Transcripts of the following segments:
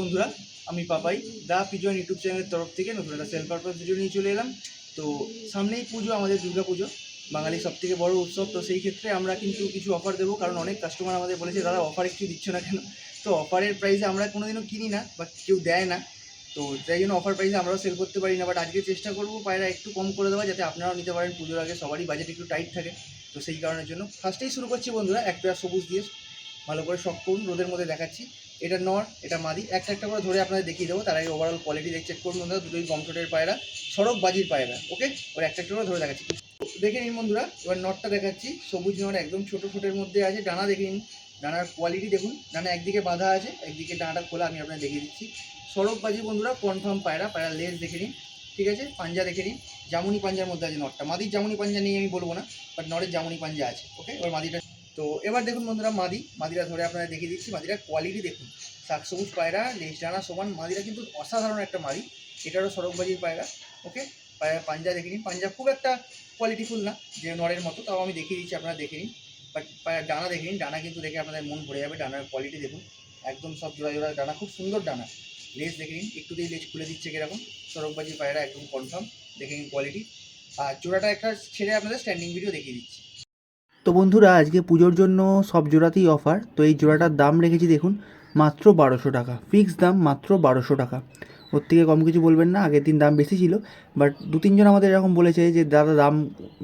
বন্ধুরা, আমি পাপাই, দা pigeon YouTube চ্যানেলের তরফ থেকে নতুন একটা সেল পারপাস ভিডিও নিয়ে চলে এলাম। তো সামনেই পুজো, আমাদের দুর্গা পুজো, বাঙালির সব থেকে বড় উৎসব। তো সেই ক্ষেত্রে আমরা কিন্তু কিছু অফার দেবো, কারণ অনেক কাস্টমার আমাদের বলেছে, দাদা অফার একটু দিচ্ছ না কেন? তো অফারের প্রাইসে আমরা কোনোদিনও কিনি না, বা কেউ দেয় না। তো তাই জন্য অফার প্রাইসে আমরাও সেল করতে পারি না বাট আজকে চেষ্টা করব পায়রা একটু কম করে দেওয়া, যাতে আপনারাও নিতে পারেন। পুজোর আগে সবারই বাজেট একটু টাইট থাকে, তো সেই কারণের জন্য ফার্স্টেই শুরু করছি বন্ধুরা, এক পেয়ার সবুজ দিয়ে ভালো করে শখ করুন, রোদের মধ্যে দেখাচ্ছি। এটা নর, এটা মাদি। একটা একটা করে ধরে আপনাদের দেখিয়ে দেবো। তার আগে ওভারঅল কোয়ালিটি চেক করুন বন্ধুরা, দুটোই গমচোটের পায়রা, সড়ক বাজির পায়রা ওকে ওর একটা একটা করে ধরে দেখাচ্ছি। দেখে নিন বন্ধুরা, এবার নটটা দেখাচ্ছি। সবুজ নর একদম ছোটো ছোটের মধ্যে আছে, ডানা দেখে নিন। ডানার কোয়ালিটি দেখুন, ডানা একদিকে বাঁধা আছে, একদিকে ডানাটা খোলা, আমি আপনাদের দেখিয়ে দিচ্ছি। সড়ক বাজি বন্ধুরা কনফার্ম পায়রা পায়রা লেজ দেখে নিন, ঠিক আছে? পাঞ্জা দেখে নিন। জামুনি পাঞ্জার মধ্যে আছে নটটা মাদির জামুনি পাঞ্জা নিয়ে আমি বলব না বাট নরের জামুনি পাঞ্জা আছে ওকে এবার মাদিটা তো এবার দেখুন বন্ধুরা মাদি, মাদিরা ধরে আপনাদের দেখিয়ে দিচ্ছি, মাদিরার কোয়ালিটি দেখুন। শাক সবুজ পায়রা লেজ ডানা সমান, মাদিরা কিন্তু অসাধারণ একটা মাদি, এটারও সড়কবাজির পায়রা ওকে পায়রা পাঞ্জা দেখে নিন পাঞ্জা খুব একটা কোয়ালিটিফুল না, যে নরের মতো, তাও আমি দেখিয়ে দিচ্ছি, আপনারা দেখে নিন। বাট পায়রা ডানা দেখে নিন, ডানা কিন্তু দেখে আপনাদের মন ভরে যাবে, ডানার কোয়ালিটি দেখুন। একদম সব জোড়া জোড়া ডানা, খুব সুন্দর ডানা। লেজ দেখে নিন একটু একটুতেই লেজ খুলে দিচ্ছে কীরকম সড়কবাজির পায়রা একদম কনফার্ম দেখে নিন কোয়ালিটি আর জোড়াটা একটা ছেড়ে আপনাদের স্ট্যান্ডিং ভিডিও দেখিয়ে দিচ্ছি। তো বন্ধুরা, আজকে পুজোর জন্য সব জোড়াতেই অফার তো এই জোড়াটার দাম রেখেছি, দেখুন, মাত্র বারোশো টাকা। ফিক্স দাম মাত্র বারোশো টাকা। ওর থেকে কম কিছু বলবেন না, আগের দিন দাম বেশি ছিল। বাট দু তিনজন আমাদের এরকম বলেছে যে, দাদা, দাম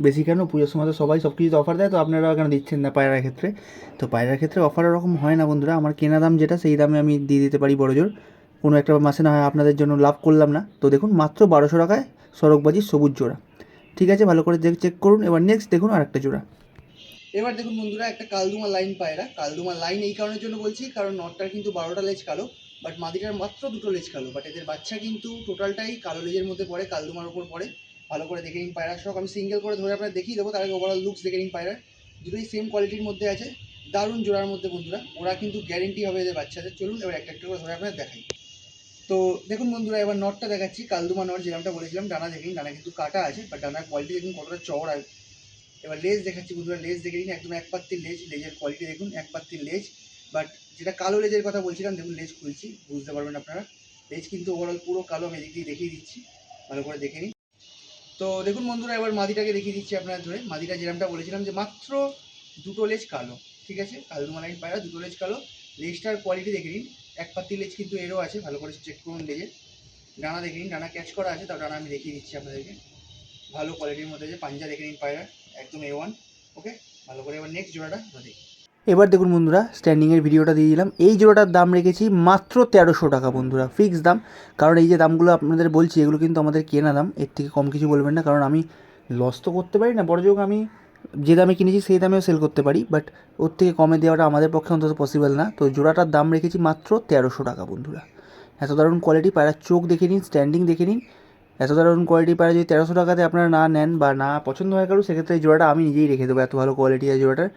বেশি কেন? পুজোর সময় তো সবাই সব কিছুতে অফার দেয়, তো আপনারা কেন দিচ্ছেন না পায়রার ক্ষেত্রে? তো পায়রার ক্ষেত্রে অফার ওরকম হয় না বন্ধুরা। আমার কেনা দাম যেটা, সেই দামে আমি দিয়ে দিতে পারি বড় জোর কোনো একটা মাসে না হয় আপনাদের জন্য লাভ করলাম না। তো দেখুন, মাত্র বারোশো টাকায় সড়কবাজি সবুজ জোড়া। ঠিক আছে, ভালো করে চেক করুন। এবার নেক্সট দেখুন আরেকটা জোড়া। এবার দেখুন বন্ধুরা, একটা কালদুমা লাইন পায়রা। কালদুমা লাইন এই কারণের জন্য বলছি, কারণ নটটার কিন্তু বারোটা লেজ কালো বাট মাদিটার মাত্র দুটো লেজ কালো। বাট এদের বাচ্চা কিন্তু টোটালটাই কালো লেজের মধ্যে পড়ে, কালদুমার উপর পড়ে। ভালো করে দেখে নিন পায়রা। সব আমি সিঙ্গেল করে ধরে আপনার দেখিয়ে দেবো, তার আগে ওভারঅল লুকস দেখে নিন পায়রা দুটোই সেম কোয়ালিটির মধ্যে আছে। দারুণ জোড়ার মধ্যে বন্ধুরা, ওরা কিন্তু গ্যারেন্টি হবে এদের বাচ্চাদের। চলুন এবার একটা একটা করে ধরে আপনাদের দেখাই। তো দেখুন বন্ধুরা, এবার নটটা দেখাচ্ছি কালদুমা নট যেরকমটা বলেছিলাম, ডানা দেখে নিন, ডানা কিন্তু কাটা আছে বাট ডানার কোয়ালিটি দেখুন কতটা চওড়া। এবার লেজ দেখাচ্ছি বন্ধুরা, লেজ দেখে নিন, একদম এক পাত্তির লেজ, লেজের কোয়ালিটি দেখুন, এক পাত্তির লেজ বাট যেটা কালো লেজের কথা বলছিলাম, দেখুন লেজ খুলছি, বুঝতে পারবেন আপনারা। লেজ কিন্তু ওভারঅল পুরো কালো, আমি এদিক দিয়ে দেখিয়ে দিচ্ছি, ভালো করে দেখে নিন। তো দেখুন বন্ধুরা, এবার মাদিটাকে দেখিয়ে দিচ্ছি আপনার ধরে। মাদিটা যেরকমটা বলেছিলাম যে মাত্র দুটো লেজ কালো, ঠিক আছে? কালো মালাইন পায়রা, দুটো লেজ কালো। লেজটার কোয়ালিটি দেখে নিন, এক পাত্তি লেজ কিন্তু এরও আছে, ভালো করে চেক করুন লেজের ডানা দেখে নিন, ডানা ক্যাচ করা আছে, তাও ডানা আমি দেখিয়ে দিচ্ছি আপনাদেরকে। ভালো কোয়ালিটির মধ্যে যে পাঞ্জা দেখে নিন পায়রা একদম এ ওয়ান ওকে ভালো করে এবার নেক্সট জোড়াটা দেখি। এবার দেখুন বন্ধুরা স্ট্যান্ডিংয়ের ভিডিওটা দিয়ে দিলাম। এই জোড়াটার দাম রেখেছি মাত্র তেরোশো টাকা বন্ধুরা ফিক্স দাম। কারণ এই যে দামগুলো আপনাদের বলছি, এগুলো কিন্তু আমাদের কেনা দাম, এর থেকে কম কিছু বলবেন না। কারণ আমি লস তো করতে পারি না বড়যোগ আমি যে দামে কিনেছি সেই দামেও সেল করতে পারি। বাট ওর থেকে কমে দেওয়াটা আমাদের পক্ষে অন্তত পসিবল না। তো জোড়াটার দাম রেখেছি মাত্র তেরোশো টাকা বন্ধুরা। এত দারুণ কোয়ালিটি পায়রার চোখ দেখে নিন স্ট্যান্ডিং দেখে নিন। এত দারুণ কোয়ালিটি পায়রা যদি তেরোশো টাকাতে আপনারা না নেন বা না পছন্দ হয় কারও সেক্ষেত্রে এই জোড়াটা আমি নিজেই রেখে দেবো, এত ভালো কোয়ালিটি আছে জোড়াটার।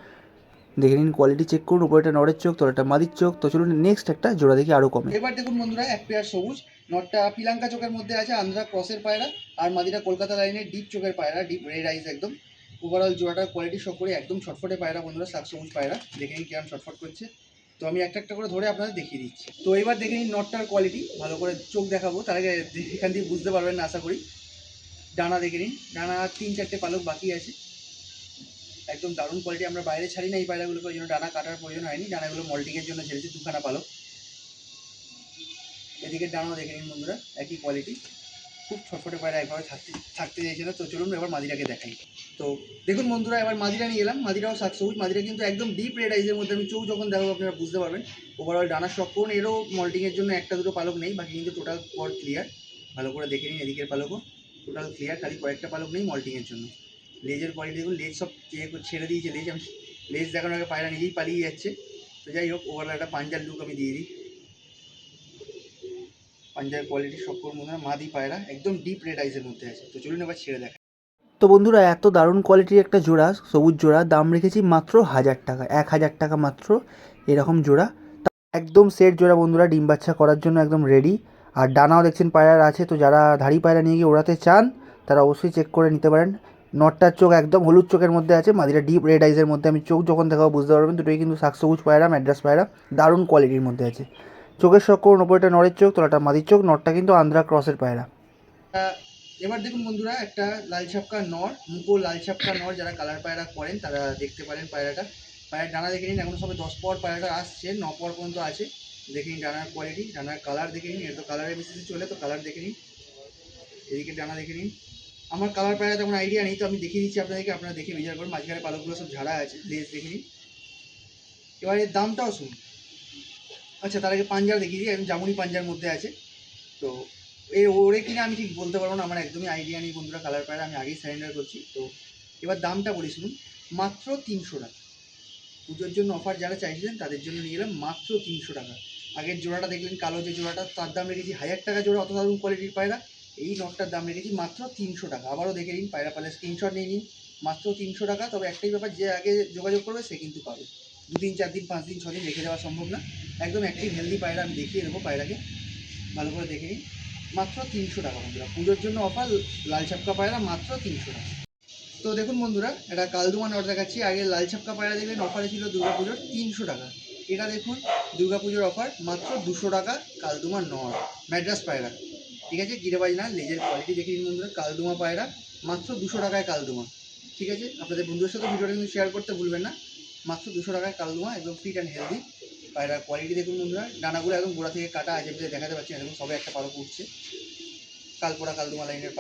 দেখে নিন কোয়ালিটি চেক করুন উপরেটা নরের চোখ তোরটা মাদির চোখ। তো চলুন নেক্সট একটা জোড়া দেখি আরও কমে। এবার দেখুন বন্ধুরা, এক পেয়ার সবুজ, নটটা পিলাঙ্কা চোখের মধ্যে আছে, আন্ধ্রা ক্রসের পায়রা, আর মাদিটা কলকাতা লাইনের ডিপ চোখের পায়রা ডিপ রেড আইস একদম। ওভারঅল জোড়াটার কোয়ালিটি শো করে একদম ছটফটে পায়রা বন্ধুরা, শাক সবুজ পায়রা। দেখে নিন কিরম ছটফট করছে। তো আমি একটা একটা করে ধরে আপনাদের দেখিয়ে দিচ্ছি। তো এবার দেখে নিন নটটার কোয়ালিটি ভালো করে চোখ দেখাবো, তার আগে এখান থেকে বুঝতে পারবেন না, আশা করি। ডানা দেখে নিন, ডানা তিন চারটে পালক বাকি আছে। একদম দারুণ কোয়ালিটি আমরা বাইরে ছাড়ি না এই পায়রাগুলোকে, ওই জন্য ডানা কাটার প্রয়োজন হয়নি, ডানাগুলো মল্টিংয়ের জন্য ছেড়েছি, দুখানা পালক। এদিকে ডানাও দেখে নিন বন্ধুরা, একই কোয়ালিটি খুব ছটফটে পায়রা একভাবে থাকতে থাকতে চাইছে তো চলুন এবার মাদিরাকে দেখাই। তো দেখুন বন্ধুরা, এবার মাদিরা নিয়ে এলাম। মাদিরাও সাত সবুজ। মাদিরা কিন্তু একদম ডিপ রেড আইজের মধ্যে। আমি চোখ যখন দেখাবো, আপনারা বুঝতে পারবেন। ওভারঅল ডানার শখ করুন। এরও মল্টিংয়ের জন্য একটা দুটো পালক নেই। বাকি কিন্তু টোটাল পর ক্লিয়ার ভালো করে দেখে নিন এদিকের পালকও। টোটাল ক্লিয়ার খালি কয়েকটা পালক নেই মল্টিংয়ের জন্য। লেজের কোয়ালিটি দেখুন লেজ সব ছেড়ে দিয়েছে। লেজ আমি লেজ দেখানোর আগে পায়রা নিজেই পালিয়ে যাচ্ছে। তো যাই হোক ওভারঅল একটা পাঞ্জার লুক আমি দিয়ে দিই। পাঞ্জার কোয়ালিটি সব করুন মনে হয় মাদি পায়রা, একদম ডিপ রেড আইসের মধ্যে আছে। তো চলুন এবার ছেড়ে দেখা তো বন্ধুরা, এত দারুণ কোয়ালিটির একটা জোড়া, সবুজ জোড়া, দাম রেখেছি মাত্র হাজার টাকা, এক হাজার টাকা মাত্র এরকম জোড়া। তা- একদম সেট জোড়া বন্ধুরা, ডিম বাচ্চা করার জন্য একদম রেডি আর ডানাও দেখছেন পায়রার আছে, তো যারা ধাড়ি পায়রা নিয়ে গিয়ে ওড়াতে চান, তারা অবশ্যই চেক করে নিতে পারেন। নটটার চোখ একদম হলুদ চোখের মধ্যে আছে মাদিরা ডিপ রেড আইসের মধ্যে, আমি চোখ যখন দেখাবো বুঝতে পারবেন, দুটোই কিন্তু শাক সবুজ পায়রা, ম্যাড্রাস পায়রা, দারুণ কোয়ালিটির মধ্যে আছে। চোখের শক্কর ওপরটা নরের চোখ, তলাটা মাদির চোখ, নটটা কিন্তু আন্দ্রা ক্রসের পায়রা। এবার দেখুন বন্ধুরা, একটা লাল ছাপকা নর, মুখো লাল ছাপকা নর যারা কালার পায়রা করেন, তারা দেখতে পারেন পায়রাটা। পায়রার ডানা দেখে নিন, এখন সবে দশ পর পায়রাটা আসছে, ন পর পর্যন্ত আছে। দেখে নিন ডানার কোয়ালিটি ডানার কালার দেখে নিন এটা তো কালারের বেসিসে চলে, তো কালার দেখে নিন। এদিকে ডানা দেখে নিন। আমার কালার পায়রা তেমন আইডিয়া নেই, তো আমি দেখিয়ে দিচ্ছি আপনাদেরকে, আপনারা দেখে বিচার করুন, মাঝখানে পালকগুলো সব ঝাড়া আছে লেস দেখে নিন। এবার এর দামটাও শুনুন। আচ্ছা তার আগে পাঞ্জার দেখিয়ে দিই একদম জামুনি পাঞ্জার মধ্যে আছে। তো এর ওরে কিনা আমি ঠিক বলতে পারব না, আমার একদমই আইডিয়া নেই বন্ধুরা কালার পায়রা আমি আগেই সারেন্ডার করছি। তো, এবার দামটা বলি, শুনুন, মাত্র তিনশো টাকা। পুজোর জন্য অফার যারা চাইছিলেন, তাদের জন্য নিয়ে গেলাম মাত্র তিনশো টাকা। আগের জোড়াটা দেখলেন, কালো যে জোড়াটা, তার দাম রেখেছি হাজার টাকা জোড়া, অত দারুণ কোয়ালিটির পায়রা। এই নটটার দাম রেখেছি মাত্র তিনশো টাকা। আবারও দেখে নিন, পায়রা পালে স্ক্রিনশট নিয়ে নিন। মাত্র তিনশো টাকা, তবে একটাই ব্যাপার, যে আগে যোগাযোগ করবে, সে কিন্তু পাবে। দু দিন চার দিন পাঁচ দিন ছ দিন রেখে দেওয়া সম্ভব না। একদম অ্যাক্টিভ হেলদি পায়রা আমি দেখিয়ে দেবো পায়রাকে। ভালো করে দেখে নিন। মাত্র তিনশো টাকা বন্ধুরা। পুজোর জন্য অফার লাল ছাপকা পায়রা মাত্র তিনশো টাকা। তো দেখুন বন্ধুরা, এটা কালদুমা নট দেখাচ্ছি। আগে লাল ছাপকা পায়রা দেখলেন অফারে ছিল দুর্গাপুজোর তিনশো টাকা। এটা দেখুন দুর্গাপুজোর অফার মাত্র দুশো টাকা কালদুমা নট ম্যাড্রাস পায়রা। ঠিক আছে? গিরেবাজ না লেজের কোয়ালিটি দেখে নিন বন্ধুরা। কালদুমা পায়রা, মাত্র দুশো টাকায় কালদুমা। ঠিক আছে? আপনাদের বন্ধুদের সাথে ভিডিওটা কিন্তু শেয়ার করতে ভুলবেন না। মাত্র দুশো টাকায় কালদুমা, একদম ফিট অ্যান্ড হেলদি পায়রার কোয়ালিটি দেখুন বন্ধুরা ডানাগুলো একদম গোড়া থেকে কাটা আছে বলে দেখাতে পাচ্ছি না সবাই একটা পারো উঠছে কালপোড়া কালদুমা লাইনের